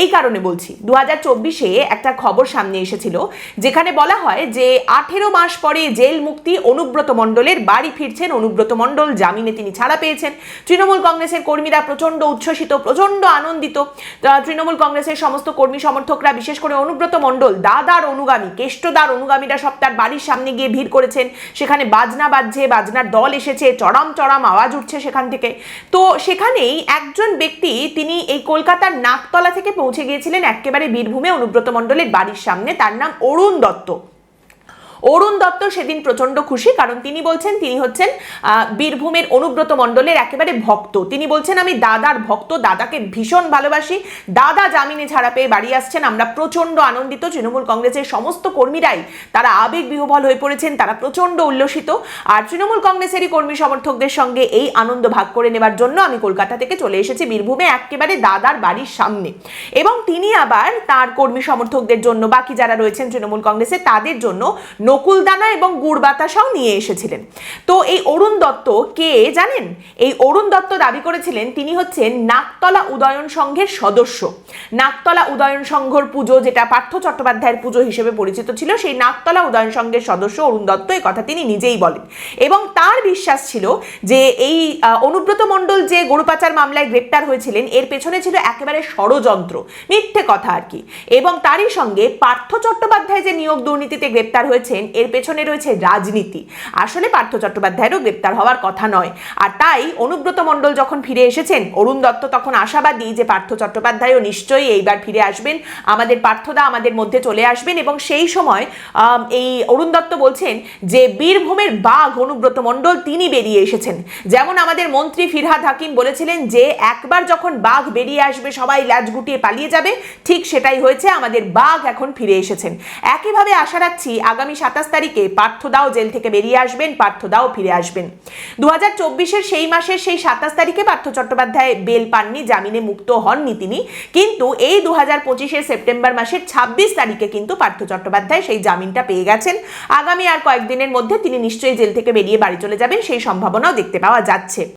এই কারণে বলছি দু হাজার চব্বিশে একটা খবর সামনে এসেছিল, যেখানে বলা হয় যে আঠেরো মাস পরে জেল মুক্তি অনুব্রত মণ্ডলের বাড়ি ফিরছেন অনুব্রত মণ্ডল, জামিনে তিনি ছাড়া পেয়েছেন। তৃণমূল কংগ্রেসের কর্মীরা প্রচণ্ড উচ্ছ্বসিত, প্রচণ্ড আনন্দিত। তৃণমূল কংগ্রেসের সমস্ত কর্মী সমর্থকরা, বিশেষ করে অনুব্রত মণ্ডল, দাদার অনুগামী, কেষ্টদার অনুগামীরা সব তার বাড়ির সামনে গিয়ে ভিড় করেছেন। সেখানে বাজনা বাজছে, বাজনার দল এসেছে, চরম চরম আওয়াজ উঠছে সেখান থেকে। তো সেখানেই একজন ব্যক্তি, তিনি এই কলকাতার নাকতলা থেকে পৌঁছে গিয়েছিলেন একেবারে বীরভূমে অনুব্রত মণ্ডলের বাড়ির সামনে। তার নাম অরুণ দত্ত। অরুণ দত্ত সেদিন প্রচণ্ড খুশি, কারণ তিনি বলছেন তিনি হচ্ছেন বীরভূমের অনুব্রত মণ্ডলের একেবারে ভক্ত। তিনি বলছেন, আমি দাদার ভক্ত, দাদাকে ভীষণ ভালোবাসি। দাদা জামিনে ছাড়া পেয়ে বাড়ি আসছেন। আমরা প্রচণ্ড আনন্দিত। তৃণমূল কংগ্রেসের সমস্ত কর্মীরাই, তারা আবেগ বিহবল হয়ে পড়েছেন, তারা প্রচণ্ড উল্লসিত। আর তৃণমূল কংগ্রেসেরই কর্মী সমর্থকদের সঙ্গে এই আনন্দ ভাগ করে নেবার জন্য আমি কলকাতা থেকে চলে এসেছি, বীরভূমে একেবারে দাদার বাড়ির সামনে। এবং তিনি আবার তার কর্মী সমর্থকদের জন্য, বাকি যারা রয়েছেন তৃণমূল কংগ্রেসে, তাদের জন্য নকুলদানা এবং গুড় বাতাসাও নিয়ে এসেছিলেন। তো এই অরুণ দত্ত কে জানেন? এই অরুণ দত্ত দাবি করেছিলেন তিনি হচ্ছেন নাকতলা উদয়ন সংঘের সদস্য। নাকতলা উদয়ন সংঘর পুজো যেটা পার্থ চট্টোপাধ্যায়ের পুজো হিসেবে পরিচিত ছিল, সেই নাকতলা উদয়ন সংঘের সদস্য অরুণ দত্ত এই কথা তিনি নিজেই বলেন। এবং তার বিশ্বাস ছিল যে এই অনুব্রত মণ্ডল যে গরু পাচার মামলায় গ্রেপ্তার হয়েছিলেন, এর পেছনে ছিল একেবারে ষড়যন্ত্র, মিথ্যে কথা আর কি। এবং তারই সঙ্গে পার্থ চট্টোপাধ্যায় যে নিয়োগ দুর্নীতিতে গ্রেপ্তার হয়েছেন এর পেছনে রয়েছে রাজনীতি। আসলে পার্থ চট্টোপাধ্যায়েরও গ্রেপ্তার হওয়ার কথা নয়। আর তাই অনুব্রত মণ্ডল যখন ফিরে এসেছেন, অরুণ দত্ত তখন আশাবাদী যে পার্থ চট্টোপাধ্যায়ও নিশ্চয়ই এইবার ফিরে আসবেন। আমাদের পার্থদা আমাদের মধ্যে চলে আসবেন এবং সেই সময় এই অরুণ দত্ত বলছেন যে, বীরভূমের বাঘ অনুব্রত মণ্ডল তিনি বেরিয়ে এসেছেন। যেমন আমাদের মন্ত্রী ফিরহাদ হাকিম বলেছিলেন যে, একবার যখন বাঘ বেরিয়ে আসবে, সবাই ল্যাজ গুটিয়ে পালিয়ে যাবে। ঠিক সেটাই হয়েছে, আমাদের বাঘ এখন ফিরে এসেছেন। একইভাবে আশা রাখছি, আগামী সাতাশ তারিখে পার্থ দাও জেল থেকে বেরিয়ে আসবেন, পার্থ দাও ফিরে আসবেন। দু হাজার চব্বিশের সেই মাসের সেই সাতাশ তারিখে পার্থ চট্টোপাধ্যায় বেল পাননি, জামিনে মুক্ত হননি তিনি। কিন্তু এই দু হাজার পঁচিশের সেপ্টেম্বর মাসের ছাব্বিশ তারিখে কিন্তু পার্থ চট্টোপাধ্যায় সেই জামিনটা পেয়ে গেছেন। আগামী আর কয়েকদিনের মধ্যে তিনি নিশ্চয়ই জেল থেকে বেরিয়ে বাড়ি চলে যাবেন, সেই সম্ভাবনাও দেখতে পাওয়া যাচ্ছে।